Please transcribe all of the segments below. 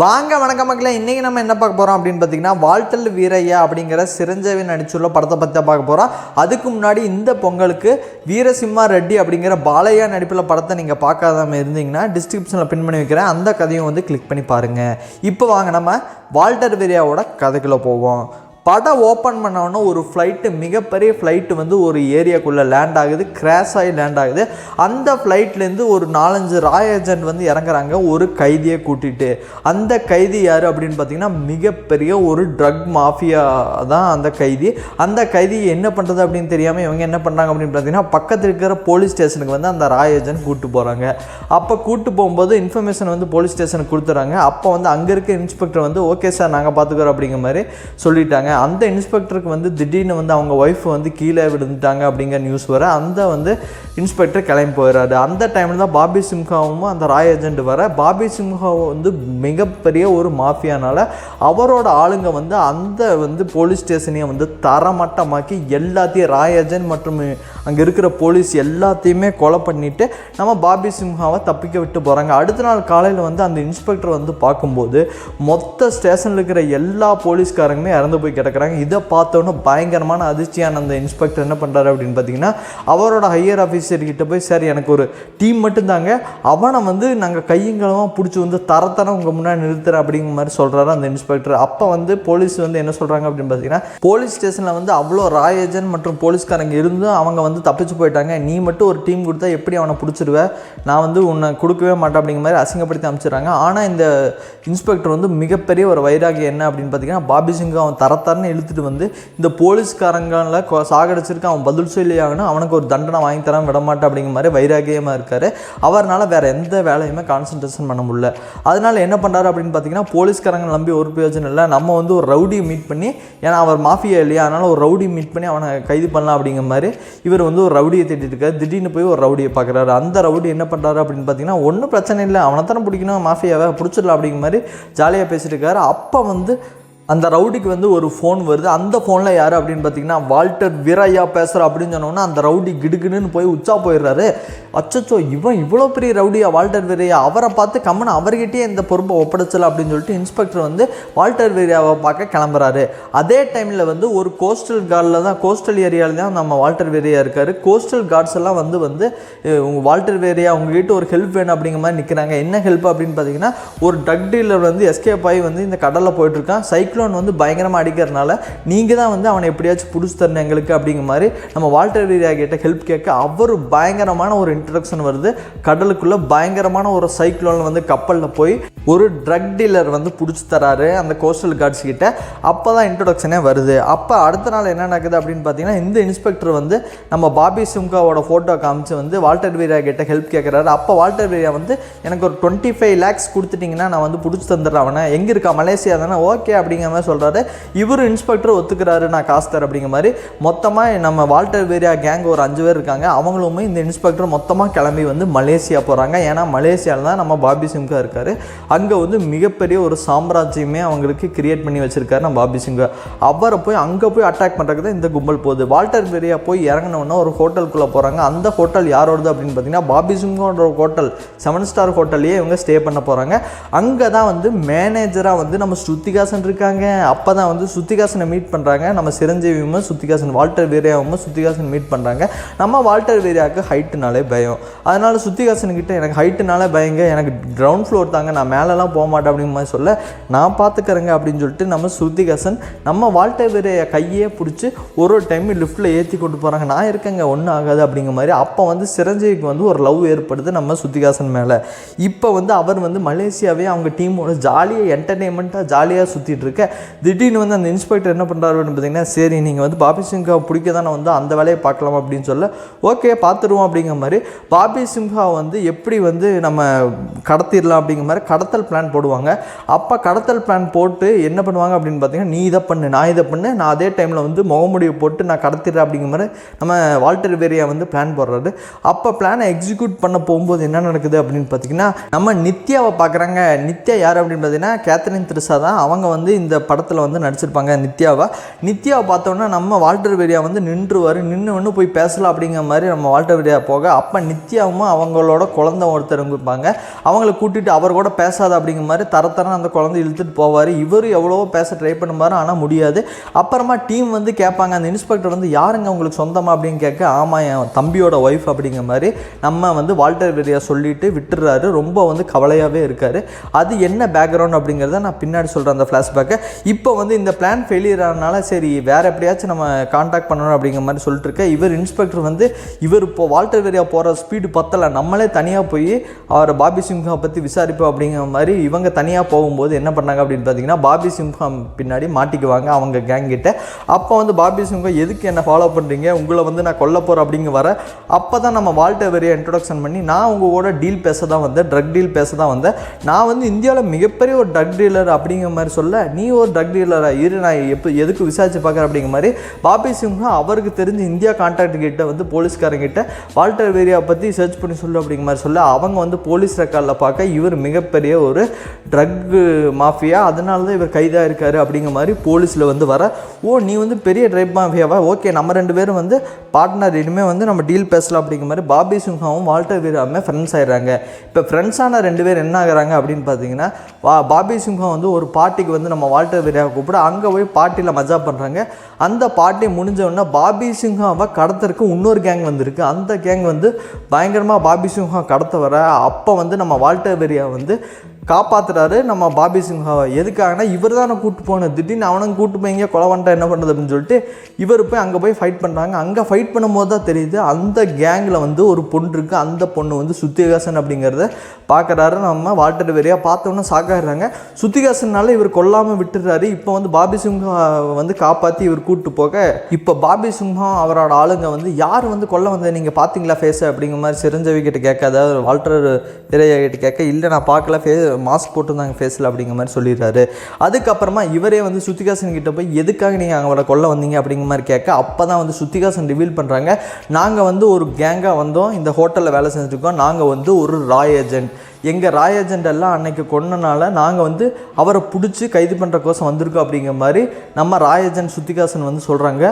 வாங்க வணக்கம் மக்களே. இன்றைக்கி நம்ம என்ன பார்க்க போகிறோம் அப்படின்னு பார்த்தீங்கன்னா வாழ்த்தல் வீரையா அப்படிங்கிற சிரஞ்சீவி நடிச்சுள்ள படத்தை பற்றி பார்க்க போகிறோம் அதுக்கு முன்னாடி இந்த பொங்கலுக்கு வீரசிம்மா ரெட்டி அப்படிங்கிற பாலையா நடிப்பில் படத்தை நீங்கள் பார்க்காதாம இருந்தீங்கன்னா டிஸ்கிரிப்ஷனில் பின் பண்ணி வைக்கிறேன். அந்த கதையும் வந்து கிளிக் பண்ணி பாருங்கள் இப்போ வாங்க நம்ம வால்டர் வீரியாவோட கதைக்குள்ளே போவோம். படம் ஓப்பன் பண்ணோன்னே ஒரு ஃப்ளைட்டு மிகப்பெரிய ஃப்ளைட்டு வந்து ஒரு ஏரியாக்குள்ளே லேண்ட் ஆகுது கிராஷ் ஆகி லேண்ட் ஆகுது. அந்த ஃப்ளைட்லேருந்து ஒரு நாலஞ்சு ராய் ஏஜென்ட் வந்து இறங்குறாங்க ஒரு கைதியை கூட்டிகிட்டு அந்த கைதி யார் அப்படின்னு பார்த்தீங்கன்னா மிகப்பெரிய ஒரு ட்ரக் மாஃபியா தான் அந்த கைதி. அந்த கைதி என்ன பண்ணுறது அப்படின்னு தெரியாமல் இவங்க என்ன பண்ணுறாங்க அப்படின்னு பார்த்தீங்கன்னா பக்கத்தில் இருக்கிற போலீஸ் ஸ்டேஷனுக்கு வந்து அந்த ராய் ஏஜென்ட் கூப்பிட்டு போகிறாங்க அப்போ கூப்பிட்டு போகும்போது இன்ஃபர்மேஷன் வந்து போலீஸ் ஸ்டேஷனுக்கு கொடுத்துறாங்க. அப்போ வந்து அங்கே இருக்க இன்ஸ்பெக்டர் வந்து ஓகே சார் நாங்கள் பார்த்துக்குறோம் அப்படிங்கிற மாதிரி சொல்லிட்டாங்க. அந்த இன்ஸ்பெக்டருக்கு வந்து திடீர்னு வந்து அவங்க ஒய்ஃப் வந்து கீழே விழுந்துட்டாங்க அப்படிங்கிற நியூஸ் வர அந்த வந்து இன்ஸ்பெக்டர் கிளம்பி போயிடுறாரு. அந்த டைமில் தான் பாபி சிம்ஹாவும் அந்த ராய் ஏஜென்ட் வர பாபி சிம்ஹாவை வந்து மிகப்பெரிய ஒரு மாஃபியானால அவரோட ஆளுங்க வந்து அந்த வந்து போலீஸ் ஸ்டேஷனையும் வந்து தரமட்டமாக்கி எல்லாத்தையும் ராய் ஏஜென்ட் மற்றும் அங்கே இருக்கிற போலீஸ் எல்லாத்தையுமே கொலை பண்ணிவிட்டு நம்ம பாபி சிம்ஹாவை தப்பிக்க விட்டு போகிறாங்க அடுத்த நாள் காலையில் வந்து அந்த இன்ஸ்பெக்டர் வந்து பார்க்கும்போது மொத்த ஸ்டேஷனில் இருக்கிற எல்லா போலீஸ்காரங்களுமே இறந்து போய் கிடக்கிறாங்க இதை பார்த்தோன்னே பயங்கரமான அதிர்ச்சியான அந்த இன்ஸ்பெக்டர் என்ன பண்ணுறாரு அப்படின்னு பார்த்தீங்கன்னா அவரோட ஹையர் ஆஃபீஸர்கிட்ட போய் சார் எனக்கு ஒரு டீம் மட்டும்தாங்க. அவனை வந்து நாங்கள் கையங்கலமாக பிடிச்சி வந்து தரத்தரம் உங்கள் முன்னாடி நிறுத்துறேன் அப்படிங்கிற மாதிரி சொல்கிறாரு அந்த இன்ஸ்பெக்டர் அப்போ வந்து போலீஸ் வந்து என்ன சொல்கிறாங்க அப்படின்னு பார்த்தீங்கன்னா போலீஸ் ஸ்டேஷனில் வந்து அவ்வளோ ராய் ஏஜென்ட் மற்றும் போலீஸ்காரங்க இருந்தும் அவங்க வந்து தப்பிச்சு போயிட்டாங்க. நீ மட்டும் ஒரு டீம் கொடுத்தா எப்படி அவனை பிடிச்சிருவேன் நான் வந்து உன்னை கொடுக்கவே மாட்டேன் அப்படிங்கிற மாதிரி அசிங்கப்படுத்தி அமைச்சிடுறாங்க ஆனால் இந்த இன்ஸ்பெக்டர் வந்து மிகப்பெரிய ஒரு வைராகி என்ன அப்படின்னு பார்த்தீங்கன்னா பாபி சிங்கும் அவன் தரத்தரன்னு இழுத்துட்டு வந்து இந்த போலீஸ்காரங்கள சாகடிச்சிருக்கு அவன் பதில் சொல்லியாகணும் அவனுக்கு ஒரு தண்டனை வாங்கி தரான் விடமாட்டேன் அப்படிங்கிற மாதிரி வைராகியமாக இருக்கார். அவர்னால் வேறு எந்த வேலையுமே கான்சன்ட்ரேஷன் பண்ண முடியல. அதனால் என்ன பண்ணுறாரு அப்படின்னு பார்த்தீங்கன்னா போலீஸ்காரங்க நம்பி ஒரு பிரயோஜனம் இல்லை. நம்ம வந்து ஒரு ரவுடியை மீட் பண்ணி ஏன்னா அவர் மாஃபியா இல்லையா? அதனால் ஒரு ரவுடி மீட் பண்ணி அவனை கைது பண்ணலாம் அப்படிங்கிற மாதிரி இவர் வந்து ஒரு ரவுடியை தேடிட்டு இருக்காரு. திடீர்னு போய் ஒரு ரவுடியை பார்க்குறாரு அந்த ரவுடி என்ன பண்ணுறாரு அப்படின்னு பார்த்தீங்கன்னா ஒன்றும் பிரச்சனை இல்லை. அவனை தானே பிடிக்கணும் மாஃபியாவை பிடிச்சிடலாம் அப்படிங்கிற மாதிரி ஜாலியாக பேசிட்டு இருக்காரு. அப்போ வந்து அந்த ரவுடிக்கு வந்து ஒரு ஃபோன் வருது. அந்த ஃபோனில் யார் அப்படின்னு பார்த்தீங்கன்னா வால்டர் வீரையா பேசுகிற அப்படின்னு சொன்னோன்னா அந்த ரவுடி கிடுகிடுன்னு போய் உச்சா போயிடுறாரு. அச்சச்சோ இவன் இவ்வளோ பெரிய ரவுடியா வால்டர் வீரையா? அவரை பார்த்து கம்மன் அவர்கிட்டயே இந்த பொறுப்பை ஒப்படைச்சல அப்படின்னு சொல்லிட்டு இன்ஸ்பெக்டர் வந்து வால்டர் வீரையாவை பார்க்க கிளம்புறாரு. அதே டைமில் வந்து ஒரு கோஸ்டல் கார்டில் தான் கோஸ்டல் ஏரியாவில் தான் நம்ம வால்டர் வேரியா இருக்கார். கோஸ்டல் கார்ட்ஸ் எல்லாம் வந்து வந்து உங்கள் வால்டர் வேரியா உங்ககிட்ட ஒரு ஹெல்ப் வேணும் அப்படிங்கிற மாதிரி நிற்கிறாங்க என்ன ஹெல்ப் அப்படின்னு பார்த்தீங்கன்னா ஒரு ட்ரக் டீலர் வந்து எஸ்கேப் ஆகி வந்து இந்த கடலில் போயிட்டுருக்கான் சைக்கிள் இருக்கான் சைக்ளோன் வந்து பயங்கரமாக அடிக்கிறதுனால நீங்கள் தான் வந்து அவனை எப்படியாச்சும் பிடிச்சி தரணும் எங்களுக்கு அப்படிங்கிற மாதிரி நம்ம வால்டர் ஏரியா கிட்ட ஹெல்ப் கேட்க அவர் பயங்கரமான ஒரு இன்ட்ரடக்ஷன் வருது. கடலுக்குள்ளே பயங்கரமான ஒரு சைக்ளோன் வந்து கப்பலில் போய் ஒரு ட்ரக் டீலர் வந்து பிடிச்சி தராரு அந்த கோஸ்டல் கார்ட்ஸ் கிட்ட. அப்போ தான் இன்ட்ரொடக்ஷனே வருது. அப்போ அடுத்த நாள் என்ன நடக்குது அப்படின்னு பார்த்தீங்கன்னா இந்த இன்ஸ்பெக்டர் வந்து நம்ம பாபி சிம்காவோட ஃபோட்டோ காமிச்சு வந்து வால்டர் வீரியா கிட்ட ஹெல்ப் கேட்குறாரு அப்போ வால்டர் வீரியா வந்து எனக்கு ஒரு டுவெண்ட்டி ஃபைவ் லேக்ஸ் கொடுத்துட்டிங்கன்னா நான் வந்து பிடிச்சி தந்துடுறேன் அவனை. எங்கே இருக்கா? மலேசியா தானே? ஓகே அப்படிங்கிற மாதிரி சொல்கிறாரு இவர் இன்ஸ்பெக்டர் ஒத்துக்கிறாரு நான் காசு தரேன் அப்படிங்கிற மாதிரி. மொத்தமாக நம்ம வால்டர் வேரியா கேங் ஒரு அஞ்சு பேர் இருக்காங்க. அவங்களுமே இந்த இன்ஸ்பெக்டர் மொத்தமாக கிளம்பி வந்து மலேசியா போகிறாங்க ஏன்னா மலேசியாவில் தான் நம்ம பாபி சிம்கா இருக்கார். அங்கே வந்து மிகப்பெரிய ஒரு சாம்ராஜ்யமே அவங்களுக்கு கிரியேட் பண்ணி வச்சிருக்காரு நம்ம பாபி சிங்கா. அவரை போய் அங்கே போய் அட்டாக் பண்ணுறதுக்கு தான் இந்த கும்பல் போகுது. வால்டர் வேரியா போய் இறங்கினோன்னா ஒரு ஹோட்டலுக்குள்ளே போகிறாங்க அந்த ஹோட்டல் யாரோடது அப்படின்னு பார்த்தீங்கன்னா பாபி சிங்கோட ஹோட்டல் செவன் ஸ்டார் ஹோட்டல்லையே இவங்க ஸ்டே பண்ண போகிறாங்க அங்கே தான் வந்து மேனேஜராக வந்து நம்ம ஸ்ருத்திகாசன் இருக்காங்க. அப்போ தான் வந்து சுத்திகாசனை மீட் பண்ணுறாங்க நம்ம சிரஞ்சீவியும் சுத்திகாசன் வால்டர் வீரியாவும் சுத்திகாசன் மீட் பண்ணுறாங்க நம்ம வால்டர் வீரியாவுக்கு ஹைட்டுனாலே பயம். அதனால் சுத்திகாசன்கிட்ட எனக்கு ஹைட்டுனால பயங்க. எனக்கு கிரவுண்ட் ஃப்ளோர் தாங்க. நான் மேலெலாம் போக மாட்டேன் அப்படிங்கிற மாதிரி சொல்ல நான் பார்த்துக்கறேங்க அப்படின்னு சொல்லிட்டு நம்ம சுத்திகாசன் நம்ம வால்டர் வீரைய கையே பிடிச்சி ஒரு ஒரு டைம் லிஃப்ட்டில் ஏற்றி கொண்டு போகிறாங்க நான் இருக்கேங்க. ஒன்றும் ஆகாது அப்படிங்கிற மாதிரி. அப்போ வந்து சிரஞ்சீவிக்கு வந்து ஒரு லவ் ஏற்படுது நம்ம சுத்திகாசன் மேலே. இப்போ வந்து அவர் வந்து மலேசியாவே அவங்க டீமோட ஜாலியாக என்டர்டெயின்மெண்ட்டாக ஜாலியாக சுற்றிட்டு இருக்க திடீர்னு வந்து அந்த இன்ஸ்பெக்டர் என்ன பண்ணுறாரு அப்படின்னு பார்த்தீங்கன்னா சரி நீங்கள் வந்து பாபி சிங்கா பிடிக்க தானே வந்து அந்த வேலையை பார்க்கலாம் அப்படின்னு சொல்ல ஓகே பார்த்துருவோம் அப்படிங்கிற மாதிரி பாபி சிம்ஹா வந்து எப்படி வந்து நம்ம கடத்திடலாம் அப்படிங்கிற மாதிரி கடத்தல் பிளான் போடுவாங்க. அப்போ கடத்தல் பிளான் போட்டு என்ன பண்ணுவாங்க அப்படின்னு பார்த்தீங்கன்னா நீ இதை பண்ணு நான் இதை பண்ணு நான் அதே டைமில் வந்து முகமுடியை போட்டு நான் கடத்திடுறேன் அப்படிங்கிற மாதிரி நம்ம வால்டர் வேரியா வந்து பிளான் போடுறாரு. அப்போ பிளானை எக்ஸிக்யூட் பண்ண போகும்போது என்ன நடக்குது அப்படின்னு பார்த்தீங்கன்னா நம்ம நித்யாவை பார்க்குறாங்க. நித்யா யார் அப்படின்னு பார்த்தீங்கன்னா கேத்தரின் திரிசா தான் அவங்க வந்து இந்த இந்த படத்தில் வந்து நடிச்சிருப்பாங்க நித்யாவை. நித்யாவை பார்த்தோன்னா நம்ம வால்டர் வெரியா வந்து நின்றுவார். நின்று ஒன்று போய் பேசலாம் அப்படிங்கிற மாதிரி நம்ம வால்டர் வெரியா போக அப்போ நித்யாவும் அவங்களோட குழந்த ஒருத்தர் இருப்பாங்க அவங்கள கூட்டிகிட்டு அவர் கூட பேசாத அப்படிங்கிற மாதிரி தரத்தரம் அந்த குழந்தை இழுத்துட்டு போவார். இவர் எவ்வளவோ பேச ட்ரை பண்ணுவார் ஆனால் முடியாது. அப்புறமா டீம் வந்து கேட்பாங்க அந்த இன்ஸ்பெக்டர் வந்து யாருங்க உங்களுக்கு சொந்தமாக அப்படின்னு கேட்க ஆமாம் என் தம்பியோட ஒய்ஃப் அப்படிங்கிற மாதிரி நம்ம வந்து வால்டர் வெரியா சொல்லிட்டு விட்டுறாரு. ரொம்ப வந்து கவலையாகவே இருக்காரு. அது என்ன பேக்ரவுண்ட் அப்படிங்கிறத நான் பின்னாடி சொல்கிறேன் அந்த ஃப்ளாஷ்பேக்கை இப்போ வந்து இந்த பிளான் ஃபெயிலியர் ஆனனால சரி வேறு எப்படியாச்சும் நம்ம காண்டாக்ட் பண்ணணும் அப்படிங்கிற மாதிரி சொல்லிட்டு இருக்கேன் இவர் இன்ஸ்பெக்டர் வந்து இவர் இப்போ வால்டர் வெரியா போகிற ஸ்பீடு பத்தலை. நம்மளே தனியாக போய் அவரை பாபி சிம்ஹா பற்றி விசாரிப்போம் அப்படிங்கிற மாதிரி இவங்க தனியாக போகும்போது என்ன பண்ணாங்க அப்படின்னு பார்த்தீங்கன்னா பாபி சிம்ஹாம் பின்னாடி மாட்டிக்குவாங்க அவங்க கேங் கிட்ட. அப்போ வந்து பாபி சிம்ஹா எதுக்கு என்ன ஃபாலோ பண்ணுறீங்க உங்களை வந்து நான் கொல்ல போகிறேன் அப்படிங்க வர அப்போ தான் நம்ம வால்டர் வெரியா இன்ட்ரொடக்ஷன் பண்ணி நான் உங்கள் கூட டீல் பேச தான் வந்தேன் ட்ரக் டீல் பேச தான் வந்தேன். நான் வந்து இந்தியாவில் மிகப்பெரிய ஒரு ட்ரக் டீலர் அப்படிங்கிற மாதிரி சொல்ல நீ நீ ஒரு ட்ரக் டீலரா இரு நான் எப்போ எதுக்கு விசாரிச்சு பார்க்குறேன் அப்படிங்கிற மாதிரி பாபி சிம்ஹா அவருக்கு தெரிஞ்ச இந்தியா கான்டாக்ட் கிட்ட வந்து போலீஸ்காரங்கிட்ட வால்டர் வேரியா பற்றி சர்ச் பண்ணி சொல்லு அப்படிங்கிற மாதிரி சொல்ல அவங்க வந்து போலீஸ் ரெக்கார்டில் பார்க்க இவர் மிகப்பெரிய ஒரு ட்ரக் மாஃபியா அதனால தான் இவர் கைதாக இருக்கார் அப்படிங்கிற மாதிரி போலீஸில் வந்து வர ஓ நீ வந்து பெரிய ட்ரைப் மாஃபியாவா ஓகே நம்ம ரெண்டு பேரும் வந்து பார்ட்னர் இனிமேல் வந்து நம்ம டீல் பேசலாம் அப்படிங்கிற மாதிரி பாபி சிங்காவும் வால்டர் வீராவுமே ஃப்ரெண்ட்ஸ் ஆயிடுறாங்க. இப்போ ஃப்ரெண்ட்ஸான ரெண்டு பேர் என்ன ஆகிறாங்க அப்படின்னு பார்த்தீங்கன்னா பாபி சிம்ஹா வந்து ஒரு பார்ட்டிக்கு வந்து நம்ம வால்டர் வீராவை கூப்பிட. அங்கே போய் பார்ட்டியில் மஜா பண்ணுறாங்க அந்த பார்ட்டி முடிஞ்ச உடனே பாபி சிங்காவை கடத்துறக்கு இன்னொரு கேங் வந்திருக்கு. அந்த கேங் வந்து பயங்கரமாக பாபி சிங்கா கடத்த வர அப்போ வந்து நம்ம வால்டர் வெரியா வந்து காப்பாற்றுறாரு நம்ம பாபி சிங்காவை எதுக்காகனா இவர் தானே கூப்பிட்டு போனேன் திடீர்னு அவனும் கூப்பிட்டு போய் இங்கே கொலை பண்ணிட்டா என்ன பண்ணுறது அப்படின்னு சொல்லிட்டு இவர் போய் அங்கே போய் ஃபைட் பண்ணுறாங்க அங்கே ஃபைட் பண்ணும்போது தான் தெரியுது அந்த கேங்கில் வந்து ஒரு பொண்ணு இருக்குது அந்த பொண்ணு வந்து சுத்திகாசன் அப்படிங்கிறத பார்க்குறாரு நம்ம வால்டர் வெரியா பார்த்தோன்னே சாக்காடுறாங்க சுத்திகாசனால இவர் கொல்லாமல் விட்டுறாரு. இப்போ வந்து பாபி சிம்ஹா வந்து காப்பாற்றி இவர் கூப்பிட்டு போக இப்போ பாபி சிம்ஹா அவரோட ஆளுங்க வந்து யார் வந்து கொல்ல வந்தது? நீங்கள் பார்த்தீங்களா ஃபேஸை அப்படிங்கிற மாதிரி சிரஞ்சவி கிட்ட கேட்க அதாவது வால்டர் திரையா கிட்ட கேட்க இல்லை நான் பார்க்கல ஃபே மாஸ்க் போட்டிருந்தாங்க ஃபேஸில் அப்படிங்கிற மாதிரி சொல்லிடுறாரு. அதுக்கப்புறமா இவரே வந்து சுத்திகாசன் கிட்ட போய் எதுக்காக நீங்கள் அவங்கள கொல்ல வந்தீங்க? அப்படிங்கிற மாதிரி கேட்க அப்போ தான் வந்து சுத்திகாசன் ரிவீல் பண்ணுறாங்க நாங்கள் வந்து ஒரு கேங்காக வந்தோம். இந்த ஹோட்டலில் வேலை செஞ்சுருக்கோம் நாங்கள் வந்து ஒரு ராய் ஏஜென்ட் எங்கள் ராயஜெண்டெல்லாம் அன்னைக்கு கொன்னனால நாங்கள் வந்து அவரை பிடிச்சி கைது பண்ணுற கோசம் வந்திருக்கோம் அப்படிங்கிற மாதிரி நம்ம ராயஜன் சுத்திகாசன் வந்து சொல்கிறாங்க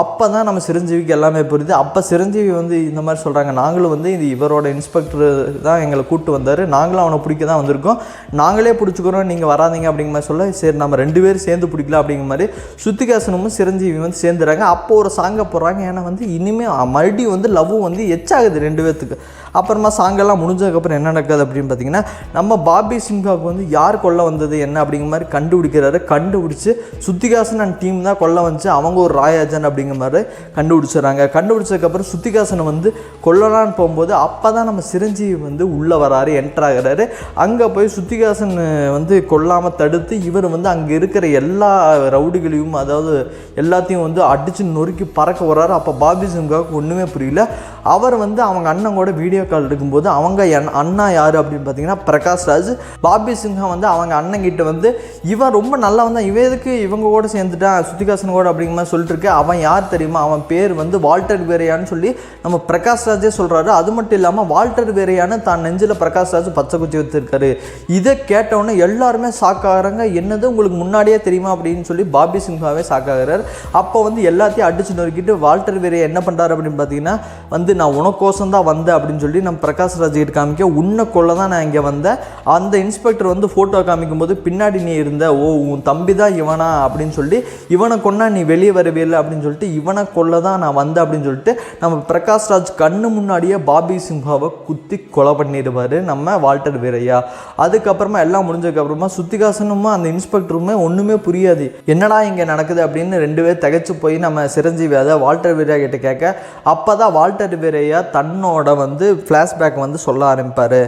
அப்போ தான் நம்ம சிரஞ்சீவிக்கு எல்லாமே புரியுது. அப்போ சிரஞ்சீவி வந்து இந்த மாதிரி சொல்கிறாங்க நாங்களும் வந்து இது இவரோட இன்ஸ்பெக்டர் தான் எங்களை கூப்பிட்டு வந்தார். நாங்களும் அவனை பிடிக்க தான் வந்திருக்கோம். நாங்களே பிடிச்சிக்கிறோம். நீங்கள் வராதீங்க அப்படிங்கிற மாதிரி சொல்ல சரி நம்ம ரெண்டு பேரும் சேர்ந்து பிடிக்கலாம் அப்படிங்கிற மாதிரி சுத்திகாசனமும் சிரஞ்சீவி வந்து சேர்ந்துடுறாங்க அப்போ ஒரு சாங்கை போடுறாங்க. ஏன்னா வந்து இனிமேல் மறுபடியும் வந்து லவ்வும் வந்து எச்சாகுது ரெண்டு பேர்த்துக்கு அப்புறமா சாங்கெல்லாம் முடிஞ்சதுக்கப்புறம் என்ன நடக்குது அப்படின்னு பார்த்தீங்கன்னா நம்ம பாபி சிம்ஹாவுக்கு வந்து யார் கொல்ல வந்தது என்ன அப்படிங்கிற மாதிரி கண்டுபிடிக்கிறாரு. கண்டுபிடிச்சி சுத்திகாசன் அண்ட் டீம் தான் கொல்ல வந்துச்சு. அவங்க ஒரு ராயாஜன் அப்படிங்கிற மாதிரி கண்டுபிடிச்சிடுறாங்க. கண்டுபிடிச்சதுக்கப்புறம் சுத்திகாசனை வந்து கொல்லலான்னு போகும்போது அப்போ தான் நம்ம சிரஞ்சீவி வந்து உள்ளே வராரு என்டர் ஆகிறாரு. அங்கே போய் சுத்திகாசன் வந்து கொல்லாமல் தடுத்து இவர் வந்து அங்கே இருக்கிற எல்லா ரவுடிகளையும் அதாவது எல்லாத்தையும் வந்து அடித்து நொறுக்கி பறக்க வர்றாரு. அப்போ பாபி சிம்ஹாவுக்கு ஒன்றுமே புரியல. அவர் வந்து அவங்க அண்ணன் கூட வீடியோ கால் எடுக்கும்போது அவங்க என் அண்ணா யார் அப்படின்னு பார்த்தீங்கன்னா பிரகாஷ் ராஜ். பாபி சிங்ஹா வந்து அவங்க அண்ணன் கிட்ட வந்து இவன் ரொம்ப நல்லா வந்தான் இவன் எதுக்கு இவங்க கூட சேர்ந்துட்டான் சுத்திகாசன் கூட அப்படிங்கிற மாதிரி சொல்லிட்டு இருக்கு. அவன் யார் தெரியுமா? அவன் பேர் வந்து வால்டர் வேரையான்னு சொல்லி நம்ம பிரகாஷ் ராஜே சொல்கிறாரு அது மட்டும் இல்லாமல் வால்டர் வேரையான்னு தான் நெஞ்சில் பிரகாஷ் ராஜ் பச்சை குச்சி வச்சிருக்காரு. இதை கேட்டவுடனே எல்லாருமே சாக்காகிறாங்க என்னது உங்களுக்கு முன்னாடியே தெரியுமா அப்படின்னு சொல்லி பாபி சிங்ஹாவே சாக்காகிறார். அப்போ வந்து எல்லாத்தையும் அடிச்சு நொறுக்கிட்டு வால்டர் வேறையா என்ன பண்ணுறாரு அப்படின்னு பார்த்தீங்கன்னா வந்து நான் உனக்கோசம் தான் வந்தேன் அப்படின்னு சொல்லி நம்ம பிரகாஷ் ராஜ்கிட்ட காமிக்க உன்னை கொள்ள தான் நான் இங்கே வந்தேன். அந்த இன்ஸ்பெக்டர் வந்து ஃபோட்டோ காமிக்கும் போது பின்னாடி நீ இருந்த ஓ உன் தம்பி தான் இவனா அப்படின்னு சொல்லி இவனை கொன்னா நீ வெளியே வரவே அப்படின்னு சொல்லிட்டு இவனை கொல்ல தான் நான் வந்தேன் அப்படின்னு சொல்லிட்டு நம்ம பிரகாஷ் ராஜ் கண்ணு முன்னாடியே பாபி சிம்ஹாவை குத்தி கொலை பண்ணிடுவார் நம்ம வால்டர் வீரையா. அதுக்கப்புறமா எல்லாம் முடிஞ்சதுக்கப்புறமா சுத்திகாசனும் அந்த இன்ஸ்பெக்டருமே ஒன்றுமே புரியாது. என்னடா இங்கே நடக்குது அப்படின்னு ரெண்டு பேர் திகைச்சு போய் நம்ம சிரஞ்சீவி அதை வால்டர் வீரையா கிட்ட கேட்க அப்போ தான் வால்டர் விரையாக தன்னோட வந்து ஃப்ளாஷ்பேக் வந்து சொல்ல ஆரம்பிப்பார்.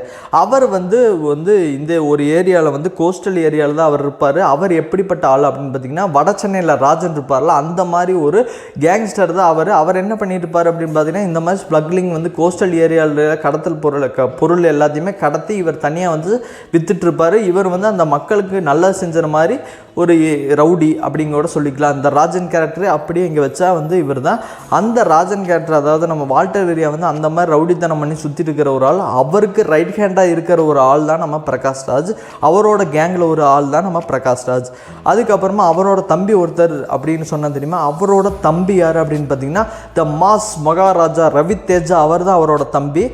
அவர் வந்து வந்து இந்த ஒரு ஏரியாவில் வந்து கோஸ்டல் ஏரியாவில் தான் அவர் இருப்பார். அவர் எப்படிப்பட்ட ஆள் அப்படின்னு பார்த்தீங்கன்னா வட சென்னையில் ராஜன் இருப்பார்ல அந்த மாதிரி ஒரு கேங்ஸ்டர் தான் அவர். அவர் என்ன பண்ணிட்டு இருப்பார் அப்படின்னு பார்த்தீங்கன்னா இந்த மாதிரி ஸ்ப்ளக்லிங் வந்து கோஸ்டல் ஏரியாவில் கடத்தல் பொருள் க பொருள் எல்லாத்தையுமே கடத்தி இவர் தனியாக வந்து வித்துட்டு இவர் வந்து அந்த மக்களுக்கு நல்லா செஞ்சுற மாதிரி ஒரு ரவுடி அப்படிங்கூட சொல்லிக்கலாம். அந்த ராஜன் கேரக்டர் அப்படியே இங்கே வச்சா வந்து இவர் தான் அந்த ராஜன் கேரக்டர் அதாவது நம்ம வால்டர் வால்டர் ஏரியா வந்து அந்த மாதிரி ரவுடித்தனம் பண்ணி சுற்றிட்டு இருக்கிற ஒரு ஆள். அவருக்கு ரைட் ஹேண்டாக இருக்கிற ஒரு ஆள் தான் நம்ம பிரகாஷ் ராஜ் அவரோட கேங்கில் ஒரு ஆள் தான் நம்ம பிரகாஷ் ராஜ் அதுக்கப்புறமா அவரோட தம்பி ஒருத்தர் அப்படின்னு சொன்னால் தெரியுமா? அவரோட தம்பி யார் அப்படின்னு பார்த்தீங்கன்னா த மாஸ் மகாராஜா ரவி தேஜா அவர் தான் அவரோட தம்பி.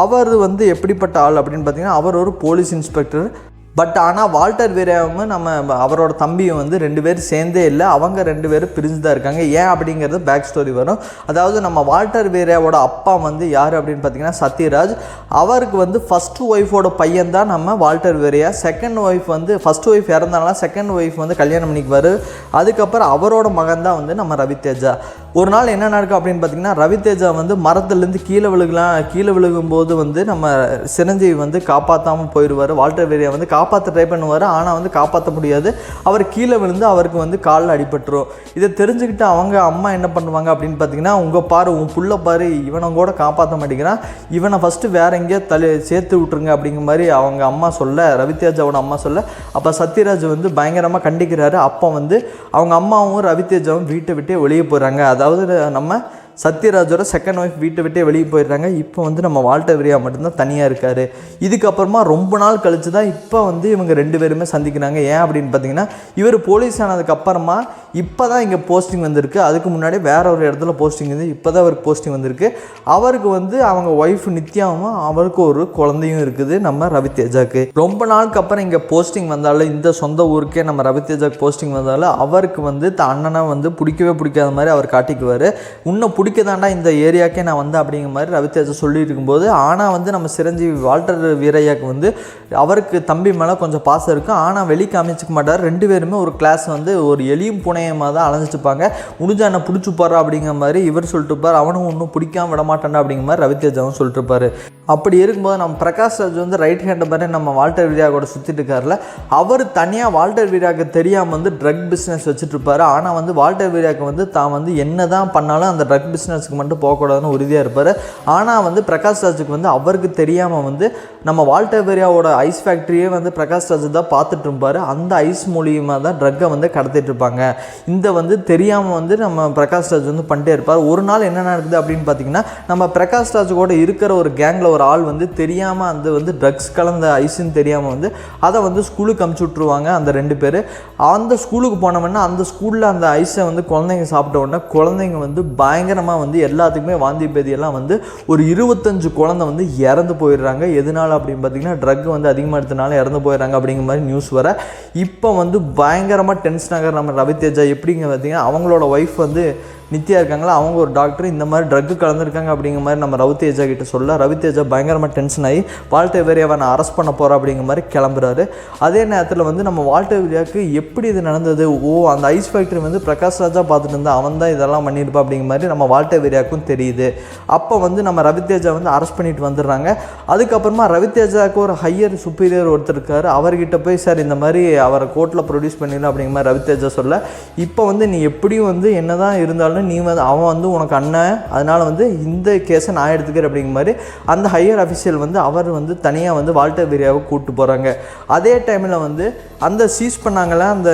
அவர் வந்து எப்படிப்பட்ட ஆள் அப்படின்னு பார்த்தீங்கன்னா அவர் ஒரு போலீஸ் இன்ஸ்பெக்டர் பட் ஆனால் வால்டர் வீராவும் நம்ம அவரோட தம்பியும் வந்து ரெண்டு பேரும் சேர்ந்தே இல்லை. அவங்க ரெண்டு பேரும் பிரிஞ்சு தான் இருக்காங்க. ஏன் அப்படிங்கிறது பேக் ஸ்டோரி வரும். அதாவது நம்ம வால்டர் வீராவோட அப்பா வந்து யார் அப்படின்னு பார்த்தீங்கன்னா சத்யராஜ். அவருக்கு வந்து ஃபஸ்ட்டு ஒய்ஃபோட பையன் தான் நம்ம வால்டர் வீரையா. செகண்ட் ஒய்ஃப் வந்து ஃபஸ்ட் ஒய்ஃப் இறந்தாலும் செகண்ட் ஒய்ஃப் வந்து கல்யாணம் பண்ணிக்குவார். அதுக்கப்புறம் அவரோட மகன் தான் வந்து நம்ம ரவி தேஜா ஒரு நாள் என்ன நடக்கும் அப்படின்னு பார்த்தீங்கன்னா ரவிதேஜா வந்து மரத்துலேருந்து கீழே விழுகலாம். கீழே விழுகும்போது வந்து நம்ம சிரஞ்சீவி வந்து காப்பாற்றாமல் போயிடுவார். வால்டர் வேரியா வந்து காப்பாற்ற ட்ரை பண்ணுவார். ஆனால் வந்து காப்பாற்ற முடியாது. அவர் கீழே விழுந்து அவருக்கு வந்து காலில் அடிபட்டுரும். இதை தெரிஞ்சுக்கிட்டு அவங்க அம்மா என்ன பண்ணுவாங்க அப்படின்னு பார்த்தீங்கன்னா உங்கள் பாரு உன் புள்ள பாரு இவனை கூட காப்பாற்ற மாட்டேங்கிறான். இவனை ஃபஸ்ட்டு வேற எங்கேயோ தலை சேர்த்து விட்ருங்க அப்படிங்கிற மாதிரி அவங்க அம்மா சொல்ல ரவிதேஜாவோட அம்மா சொல்ல. அப்போ சத்யராஜ் வந்து பயங்கரமாக கண்டிக்கிறாரு. அப்போ வந்து அவங்க அம்மாவும் ரவிதேஜாவும் வீட்டை விட்டே வெளியே போகிறாங்க அதாவது நம்ம சத்யராஜோட செகண்ட் ஒய்ஃப் வீட்டை விட்டே வெளியே போயிடுறாங்க. இப்போ வந்து நம்ம வால்டர் விரியா மட்டும்தான் தனியாக இருக்கார். இதுக்கப்புறமா ரொம்ப நாள் கழிச்சு தான் இப்போ வந்து இவங்க ரெண்டு பேருமே சந்திக்கிறாங்க. ஏன் அப்படின்னு பார்த்தீங்கன்னா இவர் போலீஸ் ஆனதுக்கப்புறமா இப்போ தான் இங்கே போஸ்டிங் வந்திருக்கு. அதுக்கு முன்னாடி வேற ஒரு இடத்துல போஸ்டிங் வந்து இப்போ தான் அவருக்கு போஸ்டிங் வந்திருக்கு. அவருக்கு வந்து அவங்க ஒய்ஃப் நித்யாவும் அவருக்கு ஒரு குழந்தையும் இருக்குது. நம்ம ரவி தேஜாக்கு. ரொம்ப நாளுக்கு அப்புறம் இங்கே போஸ்டிங் வந்தாலும் இந்த சொந்த ஊருக்கே நம்ம ரவி தேஜாக்கு போஸ்டிங் வந்தாலும் அவருக்கு வந்து தான் அண்ணனை வந்து பிடிக்கவே பிடிக்காத மாதிரி அவர் காட்டிக்குவார். பிடிக்க தாண்டா இந்த ஏரியாக்கே நான் வந்து அப்படிங்கிற மாதிரி ரவிதேஜா சொல்லிட்டு இருக்கும்போது ஆனால் வந்து நம்ம சிரஞ்சீவி வால்டர் வீரையாக்கு வந்து அவருக்கு தம்பி மேலே கொஞ்சம் பாசம் இருக்கும் ஆனால் வெளிக்கு காமிச்சிக்க மாட்டார். ரெண்டு பேருமே ஒரு கிளாஸ் வந்து ஒரு எலியும் புனையமாக தான் அலைஞ்சிட்டுப்பாங்க. முடிஞ்சா என்ன பிடிச்சி போகிறா அப்படிங்கிற மாதிரி இவர் சொல்லிட்டு இருப்பார் அவனும் ஒன்றும் பிடிக்காம விட மாட்டான்டா அப்படிங்கிற மாதிரி ரவித்தேஜாவும் சொல்லிட்டு இருப்பாரு. அப்படி இருக்கும்போது நம்ம பிரகாஷ் ராஜ் வந்து ரைட் ஹேண்ட் மாதிரி நம்ம வால்டர் வீரியா கூட சுற்றிட்டு இருக்காருல அவர் தனியாக வால்டர் வீரியாவுக்கு தெரியாமல் வந்து ட்ரக் பிஸ்னஸ் வச்சுட்டு இருப்பார். ஆனால் வந்து வால்டர் வீரியாவுக்கு வந்து தான் வந்து என்ன தான் பண்ணாலும் அந்த ட்ரக் பிஸ்னஸுக்கு மட்டும் போகக்கூடாதுன்னு உறுதியாக இருப்பார். ஆனால் வந்து பிரகாஷ் ராஜுக்கு வந்து அவருக்கு தெரியாமல் வந்து நம்ம வால்டர் ஐஸ் ஃபேக்ட்ரியே வந்து பிரகாஷ் ராஜ் தான் பார்த்துட்டு இருப்பார். அந்த ஐஸ் மூலியமாக தான் ட்ரக்கை வந்து கடத்திட்டு இருப்பாங்க. இந்த வந்து தெரியாமல் வந்து நம்ம பிரகாஷ் ராஜ் வந்து பண்ணிட்டே இருப்பார். ஒரு நாள் என்ன நடக்குது அப்படின்னு பார்த்தீங்கன்னா நம்ம பிரகாஷ் ராஜ் கூட இருக்கிற ஒரு கேங்கில் ஒரு ஆள் வந்து தெரியாமல் அந்த வந்து ட்ரக்ஸ் கலந்த ஐஸ்ன்னு தெரியாமல் வந்து அதை வந்து ஸ்கூலுக்கு அமுச்சு விட்ருவாங்க அந்த ரெண்டு பேர். அந்த ஸ்கூலுக்கு போனவொடனே அந்த ஸ்கூலில் அந்த ஐஸை வந்து குழந்தைங்க சாப்பிட்ட உடனே குழந்தைங்க வந்து பயங்கர பயங்கரமாக வந்து எல்லாத்துக்குமே வாந்தி பேதியெல்லாம் வந்து ஒரு இருபத்தஞ்சு குழந்தை வந்து இறந்து போயிடுறாங்க. எதனால அப்படின்னு பார்த்தீங்கன்னா ட்ரக் வந்து அதிகமாக எடுத்தனால இறந்து போயிடுறாங்க அப்படிங்கிற மாதிரி நியூஸ் வர. இப்போ வந்து பயங்கரமாக டென்ஷன் ஆகிற நம்ம ரவி தேஜா எப்படிங்க பார்த்தீங்கன்னா அவங்களோட ஒய்ஃப் வந்து நித்யா இருக்காங்களா? அவங்க ஒரு டாக்டர் இந்த மாதிரி ட்ரக்கு கலந்துருக்காங்க அப்படிங்கிற மாதிரி நம்ம ரவிதேஜா கிட்ட சொல்ல ரவிதேஜா பயங்கரமாக டென்ஷன் ஆகி வாழ்த்தை வேரியாவை நான் அரெஸ்ட் பண்ண போகிறா அப்படிங்கிற மாதிரி கிளம்புறாரு. அதே நேரத்தில் வந்து நம்ம வாழ்த்தை வேரியாவுக்கு எப்படி இது நடந்தது? ஓ அந்த ஐஸ் ஃபேக்ட்ரி வந்து பிரகாஷ் ராஜா பார்த்துட்டு இருந்தா அவன் தான் இதெல்லாம் பண்ணியிருப்பா அப்படிங்கிற மாதிரி நம்ம வாழ்த்தை வேரியாவுக்கும் தெரியுது. அப்போ வந்து நம்ம ரவிதேஜா வந்து அரெஸ்ட் பண்ணிட்டு வந்துடுறாங்க. அதுக்கப்புறமா ரவிதேஜாவுக்கு ஒரு ஹையர் சுப்பீரியர் ஒருத்தர் இருக்கார். அவர்கிட்ட போய் சார் இந்த மாதிரி அவரை கோர்ட்டில் ப்ரொடியூஸ் பண்ணிடலாம் அப்படிங்கிற மாதிரி ரவிதேஜா சொல்ல இப்போ வந்து நீ எப்படியும் வந்து என்ன தான் இருந்தாலும் நீ வந்து அவன் வந்து உனக்கு அண்ணன். அதனால் வந்து இந்த கேஸை நான் எடுத்துக்கிறேன் அப்படிங்கிற மாதிரி அந்த ஹையர் அஃபிஷியல் வந்து அவர் வந்து தனியாக வந்து வால்டர் வீரியாவை கூப்பிட்டு போகிறாங்க அதே டைமில் வந்து அந்த சீஸ் பண்ணாங்களே அந்த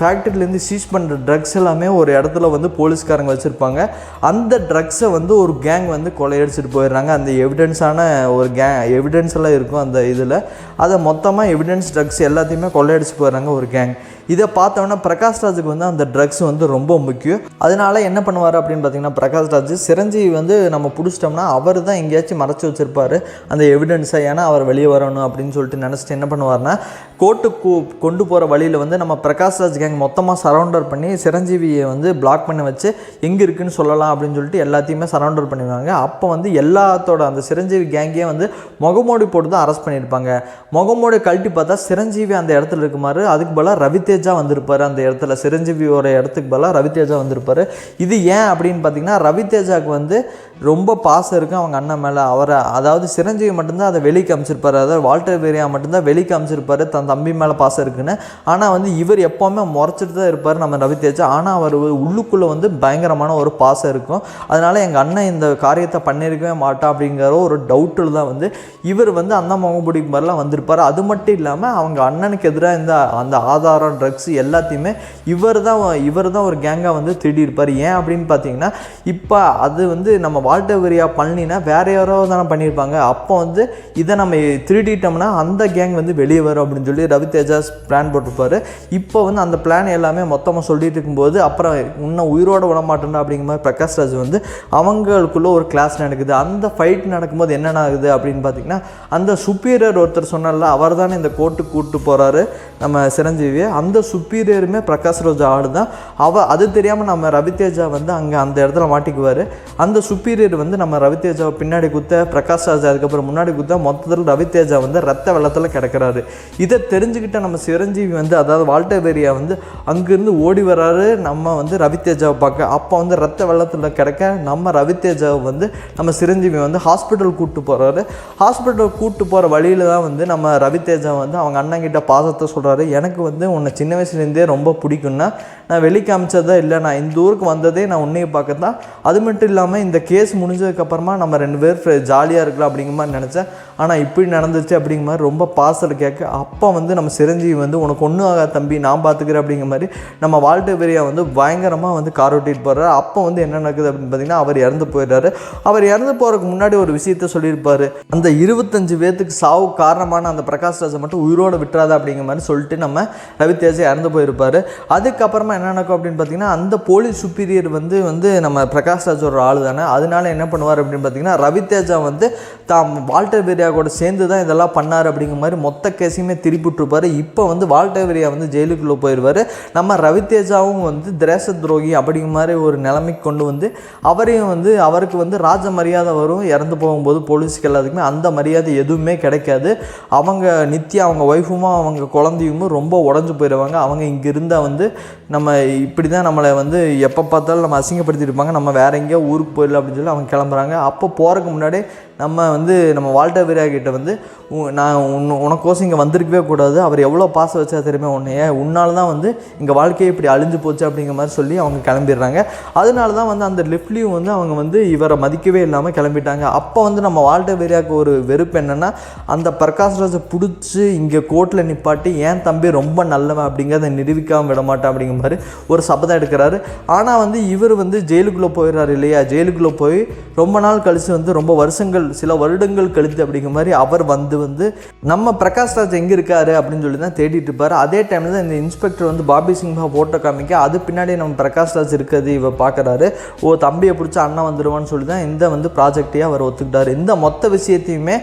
ஃபேக்ட்ரிலேருந்து சீஸ் பண்ணுற ட்ரக்ஸ் எல்லாமே ஒரு இடத்துல வந்து போலீஸ்காரங்க வச்சுருப்பாங்க. அந்த ட்ரக்ஸை வந்து ஒரு கேங் வந்து கொலையடிச்சிட்டு போயிடுறாங்க. அந்த எவிடன்ஸான ஒரு கே எவிடன்ஸ் எல்லாம் இருக்கும் அந்த இதில். அதை மொத்தமாக எவிடன்ஸ் ட்ரக்ஸ் எல்லாத்தையுமே கொள்ளையடிச்சு போயிடுறாங்க ஒரு கேங் இதை பார்த்தோன்னா பிரகாஷ் ராஜுக்கு வந்து அந்த ட்ரக்ஸ் வந்து ரொம்ப முக்கியம். அதனால என்ன பண்ணுவார் அப்படின்னு பார்த்தீங்கன்னா பிரகாஷ் ராஜ் சிரஞ்சீவி வந்து நம்ம பிடிச்சிட்டோம்னா அவர் தான் எங்கேயாச்சும் மறைச்சி வச்சுருப்பார். அந்த எவிடன்ஸை ஏன்னா அவர் வெளியே வரணும் அப்படின்னு சொல்லிட்டு நினச்சிட்டு என்ன பண்ணுவார்னா கோர்ட்டுக்கு கொண்டு போகிற வழியில் வந்து நம்ம பிரகாஷ் ராஜ் கேங் மொத்தமாக சரௌண்டர் பண்ணி சிரஞ்சீவியை வந்து பிளாக் பண்ணி வச்சு எங்கே இருக்குன்னு சொல்லலாம் அப்படின்னு சொல்லிட்டு எல்லாத்தையுமே சரௌண்டர் பண்ணிடுவாங்க. அப்போ வந்து எல்லாத்தோட அந்த சிரஞ்சீவி கேங்கே வந்து முகமூடி போட்டு தான் அரெஸ்ட் பண்ணியிருப்பாங்க. முகமோட கழட்டி பார்த்தா சிரஞ்சீவி அந்த இடத்துல இருக்குமாறு. அதுக்கு பதிலாக ரவிதேஜா வந்திருப்பார் அந்த இடத்துல. சிரஞ்சீவியோட இடத்துக்கு பதிலாக ரவிதேஜா வந்திருப்பார். இது ஏன் அப்படின்னு பார்த்தீங்கன்னா ரவிதேஜாவுக்கு வந்து ரொம்ப பாசம் இருக்கும். அவங்க அண்ணன் மேலே அவரை அதாவது சிரஞ்சீவி மட்டும்தான் அதை வெளியே காமிச்சிருப்பாரு அதாவது வால்டர் வேரியா மட்டும்தான் வெளியே காமிச்சிருப்பாரு தன் தம்பி மேலே பாசம் இருக்குன்னு. ஆனால் வந்து இவர் எப்போவுமே முறைச்சிட்டு தான் இருப்பார் நம்ம ரவி தேஜா. ஆனால் அவர் உள்ளுக்குள்ளே வந்து பயங்கரமான ஒரு பாசம் இருக்கும். அதனால் எங்கள் அண்ணன் இந்த காரியத்தை பண்ணியிருக்கவே மாட்டான் அப்படிங்கிற ஒரு டவுட்டில் தான் வந்து இவர் வந்து அந்த முகமுடிக்கு மாதிரிலாம் வந்திருப்பார். வந்திருப்பாரு அது மட்டும் இல்லாமல் அவங்க அண்ணனுக்கு எதிராக இந்த அந்த ஆதாரம் ட்ரக்ஸ் எல்லாத்தையுமே இவர் தான் இவர் தான் ஒரு கேங்காக வந்து திருடியிருப்பார். ஏன் அப்படின்னு பார்த்தீங்கன்னா இப்போ அது வந்து நம்ம வால்டவரியா வெரியா பண்ணினா வேற யாரோ தானே பண்ணியிருப்பாங்க. அப்போ வந்து இதை நம்ம திருடிட்டோம்னா அந்த கேங் வந்து வெளியே வரும் அப்படின்னு சொல்லி ரவி தேஜாஸ் பிளான் போட்டிருப்பாரு. இப்போ வந்து அந்த பிளான் எல்லாமே மொத்தமாக சொல்லிட்டு இருக்கும்போது அப்புறம் இன்னும் உயிரோட விடமாட்டேன்டா அப்படிங்கிற மாதிரி பிரகாஷ் ராஜ் வந்து அவங்களுக்குள்ளே ஒரு கிளாஸ் நடக்குது. அந்த ஃபைட் நடக்கும்போது என்னென்ன ஆகுது அப்படின்னு பார்த்தீங்கன்னா அந்த சுப்பீரியர் ஒருத்தர் சொன்னார்ல அவர் தானே இந்த கோர்ட்டுக்கு கூப்பிட்டு போகிறாரு நம்ம சிரஞ்சீவி அந்த சுப்பீரியருமே பிரகாஷ் ராஜ் ஆடு தான் அவ அது தெரியாமல் நம்ம ரவிதேஜா வந்து அங்கே அந்த இடத்துல மாட்டிக்குவார். அந்த சுப்பீரியர் வந்து நம்ம ரவித்தேஜாவை பின்னாடி குத்த பிரகாஷ் ராஜா அதுக்கப்புறம் முன்னாடி குத்த மொத்தத்தில் ரவித்தேஜா வந்து ரத்த வெள்ளத்தில் கிடக்கிறாரு. இதை தெரிஞ்சுக்கிட்ட நம்ம சிரஞ்சீவி வந்து அதாவது வால்டர் வேரியா வந்து அங்கேருந்து ஓடி வராரு. நம்ம வந்து ரவித்தேஜாவை பார்க்க அப்போ வந்து ரத்த வெள்ளத்தில் கிடக்க நம்ம ரவித்தேஜாவை வந்து நம்ம சிரஞ்சீவி வந்து ஹாஸ்பிட்டல் கூப்பிட்டு போகிறாரு ஹாஸ்பிட்டல் கூப்பிட்டு போகிற வழியில் தான் வந்து நம்ம ரவித்தேஜா வந்து அவங்க அண்ணங்கிட்ட பாசத்தை சொல்கிறாரு எனக்கு வந்து உன்னை சின்ன வயசுலேருந்தே ரொம்ப பிடிக்கும்னா நான் வெளிக்காமிச்சதா இல்லை நான் இந்த ஊருக்கு வந்ததே நான் உன்னையை பார்க்க தான் அது மட்டும் இல்லாமல் இந்த கேஸ் முடிஞ்சதுக்கப்புறமா நம்ம ரெண்டு பேர் ஜாலியாக இருக்கலாம் அப்படிங்கிற மாதிரி நினச்சேன். ஆனால் இப்படி நடந்துச்சு அப்படிங்கிற மாதிரி ரொம்ப பாசல் கேட்க அப்போ வந்து நம்ம சிரஞ்சீவி வந்து உனக்கு ஒன்றும் ஆகா தம்பி நான் பார்த்துக்கிறேன் அப்படிங்கிற மாதிரி நம்ம வாழ்ட்டு பெரியா வந்து பயங்கரமாக வந்து கார் ஓட்டிட்டு போகிறாரு அப்போ வந்து என்ன நடக்குது அப்படின்னு பார்த்தீங்கன்னா அவர் இறந்து போயிடுறாரு. அவர் இறந்து போகிறதுக்கு முன்னாடி ஒரு விஷயத்த சொல்லியிருப்பார். அந்த இருபத்தஞ்சு பேர்த்துக்கு சாவு காரணமான அந்த பிரகாஷ் ராஜை மட்டும் உயிரோடு விட்டுறாத அப்படிங்கிற மாதிரி சொல்லிட்டு நம்ம ரவி இறந்து போயிருப்பாரு. அதுக்கப்புறமா என்ன நடக்கும் அப்படின்னு பார்த்தீங்கன்னா அந்த போலீஸ் சுப்பீரியர் வந்து வந்து நம்ம பிரகாஷ் ராஜோட ஆள் தானே அதனால என்ன பண்ணுவார் அப்படின்னு பார்த்தீங்கன்னா ரவி தேஜா வந்து தாம் வால்டர் பெரியா கூட சேர்ந்து தான் இதெல்லாம் பண்ணார் அப்படிங்கிற மாதிரி மொத்த கேஸையுமே திருப்பிட்டுருப்பார். இப்போ வந்து வால்டர் பெரியா வந்து ஜெயிலுக்குள்ளே போயிடுவார் நம்ம ரவி தேஜாவும் வந்து தேச துரோகி அப்படிங்கிற மாதிரி ஒரு நிலைமைக்கு கொண்டு வந்து அவரையும் வந்து அவருக்கு வந்து ராஜ மரியாதை வரும். இறந்து போகும்போது போலீஸ்க்கு எல்லாத்துக்குமே அந்த மரியாதை எதுவுமே கிடைக்காது. அவங்க நித்யா அவங்க ஒய்ஃபுமா அவங்க குழந்தையுமே ரொம்ப உடஞ்சு போயிடுவாங்க அவங்க இங்கே இருந்தால் வந்து நம்ம இப்படி தான் நம்மளை வந்து எப்போ பார்த்தாலும் நம்ம அசிங்கப்படுத்திருப்பாங்க நம்ம வேற எங்கேயோ ஊருக்கு போயிடல அப்படின்னு சொல்லி அவங்க கிளம்புறாங்க. அப்போ போகிறதுக்கு முன்னாடி நம்ம வந்து நம்ம வால்டர் வீரா கிட்ட வந்து உ- நான் உன் உனக்கோசம் இங்கே வந்திருக்கவே கூடாது. அவர் எவ்வளோ பாசம் வச்சா தெரியுமா உன்னைய? உன்னால் தான் வந்து இங்கே வாழ்க்கையே இப்படி அழிஞ்சு போச்சு அப்படிங்கிற மாதிரி சொல்லி அவங்க கிளம்பிடுறாங்க. அதனால தான் வந்து அந்த லிஃப்ட்லேயும் வந்து அவங்க வந்து இவரை மதிக்கவே இல்லாமல் கிளம்பிட்டாங்க. அப்போ வந்து நம்ம வால்டர் வீராவுக்கு ஒரு வெறுப்பு என்னென்னா அந்த பிரகாஷ்ராஜை பிடிச்சி இங்கே கோர்ட்டில் நிப்பாட்டி ஏன் தம்பி ரொம்ப நல்லவன் அப்படிங்கிறத நிரூபிக்காமல் விட மாட்டான் அப்படிங்கிற மாதிரி ஒரு சபதம் எடுக்கிறாரு. ஆனால் வந்து இவர் வந்து ஜெயிலுக்குள்ளே போயிடுறாரு இல்லையா? ஜெயிலுக்குள்ளே போய் ரொம்ப நாள் கழித்து வந்து ரொம்ப வருஷங்கள் சில வருடங்கள் கழித்து அப்படிங்கிற மாதிரி அவர் வந்து வந்து நம்ம பிரகாஷ் ராஜ் எங்கே இருக்காரு? அப்படின்னு சொல்லி தான் தேடிட்டு இருப்பார். அதே டைமில் தான் இந்த இன்ஸ்பெக்டர் வந்து பாபி சிங்ஹா ஃபோட்டோ காமிக்க அது பின்னாடி நம்ம பிரகாஷ் ராஜ் இருக்கிறது இவர் பார்க்குறாரு ஓ தம்பியை பிடிச்ச அண்ணன் வந்துடுவான்னு சொல்லி தான் இந்த வந்து ப்ராஜெக்டையே அவர் ஒத்துக்கிட்டார். இந்த மொத்த விஷயத்தையுமே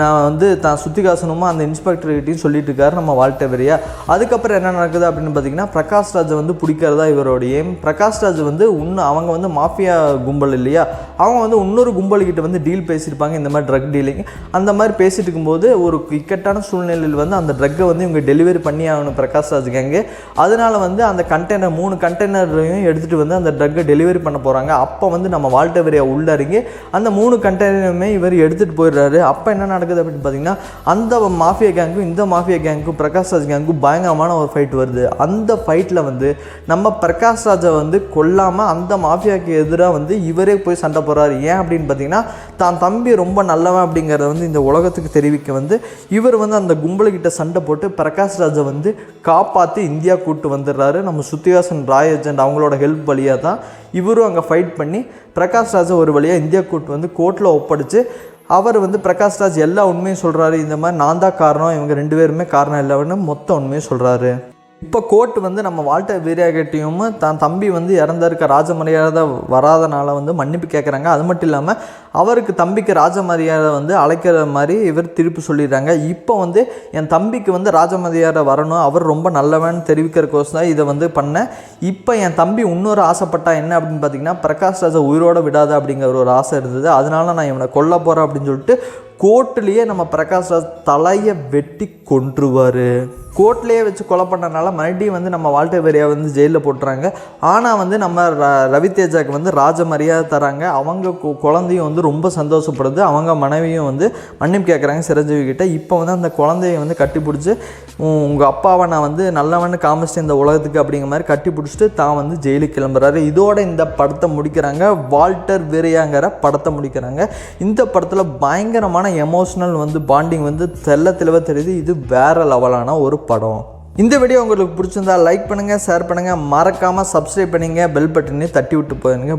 நான் வந்து தான் சுத்திகாசனமாக அந்த இன்ஸ்பெக்டர்கிட்டையும் சொல்லிட்டு இருக்காரு நம்ம வாழ்க்கை வெறியா அதுக்கப்புறம் என்ன நடக்குது அப்படின்னு பார்த்தீங்கன்னா பிரகாஷ் ராஜை வந்து பிடிக்கிறதா இவரோட ஏம் பிரகாஷ் ராஜ் வந்து இன்னும் அவங்க வந்து மாஃபியா கும்பல் இல்லையா? அவங்க வந்து இன்னொரு கும்பல்கிட்ட வந்து டீல் பேசியிருப்பாங்க இந்த மாதிரி ட்ரக் டீலிங் அந்த மாதிரி பேசிட்டு இருக்கும்போது ஒரு இக்கட்டான சூழ்நிலையில் வந்து அந்த ட்ரக்கை வந்து இவங்க டெலிவரி பண்ணி ஆகணும் பிரகாஷ் ராஜ் கேங்கு அதனால வந்து அந்த கண்டெய்னர் மூணு கண்டெய்னரையும் எடுத்துகிட்டு வந்து அந்த ட்ரக்கை டெலிவரி பண்ண போகிறாங்க அப்போ வந்து நம்ம வால்டவரியா வெறியா அந்த மூணு கண்டெய்னருமே இவர் எடுத்துகிட்டு போயிடுறாரு. அப்போ என்ன நடக்குது அப்படின்னு பார்த்தீங்கன்னா அந்த மாஃபியா கேங்கும் இந்த மாஃபியா கேங்கும் பிரகாஷ் ராஜ் கேங்கும் பயங்கரமான ஒரு ஃபைட் வருது. அந்த ஃபைட்டில் வந்து நம்ம பிரகாஷ் ராஜை வந்து கொல்லாமல் அந்த மாஃபியாவுக்கு எதிராக வந்து இவரே போய் சண்டை போகிறாரு ஏன் அப்படின்னு பார்த்தீங்கன்னா தான் தம்பி ரொம்ப நல்லவன் அப்படிங்கிறத வந்து இந்த உலகத்துக்கு தெரிவிக்க வந்து இவர் வந்து அந்த கும்பலுக்கிட்ட சண்டை போட்டு பிரகாஷ் ராஜை வந்து காப்பாற்றி இந்தியா கூட்டு வந்துடுறாரு. நம்ம சுத்திகாசன் ராய் ஏஜென்ட் அவங்களோட ஹெல்ப் வழியாக தான் இவரும் அங்கே ஃபைட் பண்ணி பிரகாஷ் ராஜை ஒரு வழியாக இந்தியா கூட்டு வந்து கோர்ட்டில் ஒப்படைச்சு அவர் வந்து பிரகாஷ் ராஜ் எல்லா உண்மையும் சொல்கிறாரு இந்த மாதிரி நான் தான் காரணம் இவங்க ரெண்டு பேருமே காரணம் இல்லைன்னு மொத்த உண்மையும் சொல்கிறாரு இப்போ கோர்ட் வந்து நம்ம வால்டர் வீரியாகிட்டையும் தான் தம்பி வந்து இறந்திருக்க ராஜமரியாதை வராதனால வந்து மன்னிப்பு கேட்குறாங்க அது மட்டும் இல்லாமல் அவருக்கு தம்பிக்கு ராஜமரியாதை வந்து அழைக்கிற மாதிரி இவர் திருப்பி சொல்லிடுறாங்க. இப்போ வந்து என் தம்பிக்கு வந்து ராஜமரியாதை வரணும். அவர் ரொம்ப நல்லவன் தெரிவிக்கிறக்கோசம் தான் இதை வந்து பண்ணேன் இப்போ என் தம்பி இன்னொரு ஆசைப்பட்டா என்ன அப்படின்னு பார்த்தீங்கன்னா பிரகாஷ் ராஜா உயிரோட விடாத அப்படிங்கிற ஒரு ஆசை இருந்தது. அதனால நான் இவனை கொல்ல போகிறேன் அப்படின்னு சொல்லிட்டு கோர்ட்லேயே நம்ம பிரகாஷ் ராஜ் தலையை வெட்டி கொன்றுவார். கோர்ட்லேயே வச்சு கொலை பண்ணனால மறுபடியும் வந்து நம்ம வால்டர் வேரியா வந்து ஜெயிலில் போட்டுறாங்க. ஆனால் வந்து நம்ம ர- ரவி வந்து ராஜ மரியாதை தராங்க. அவங்க குழந்தையும் வந்து ரொம்ப சந்தோஷப்படுது. அவங்க மனைவியும் வந்து மன்னிப்பு கேட்குறாங்க சிரஞ்சீவி கிட்டே. இப்போ வந்து அந்த குழந்தைய வந்து கட்டி பிடிச்சி உங்கள் அப்பாவை நான் வந்து நல்லவன்னு காமிச்சிட்டு இந்த உலகத்துக்கு அப்படிங்கிற மாதிரி கட்டி பிடிச்சிட்டு தான் வந்து ஜெயிலுக்கு கிளம்புறாரு. இதோட இந்த படத்தை முடிக்கிறாங்க. வால்டர் வீரையாங்கிற படத்தை முடிக்கிறாங்க. இந்த படத்தில் பயங்கரமான சூப்பரான எமோஷனல் வந்து பாண்டிங் வந்து தெல்ல தெளிவாக தெரியுது. இது வேற லெவலான ஒரு படம். இந்த வீடியோ உங்களுக்கு பிடிச்சிருந்தா லைக் பண்ணுங்கள் ஷேர் பண்ணுங்கள் மறக்காமல் சப்ஸ்கிரைப் பண்ணுங்க பெல் பட்டனையும் தட்டி விட்டு போயிருங்க.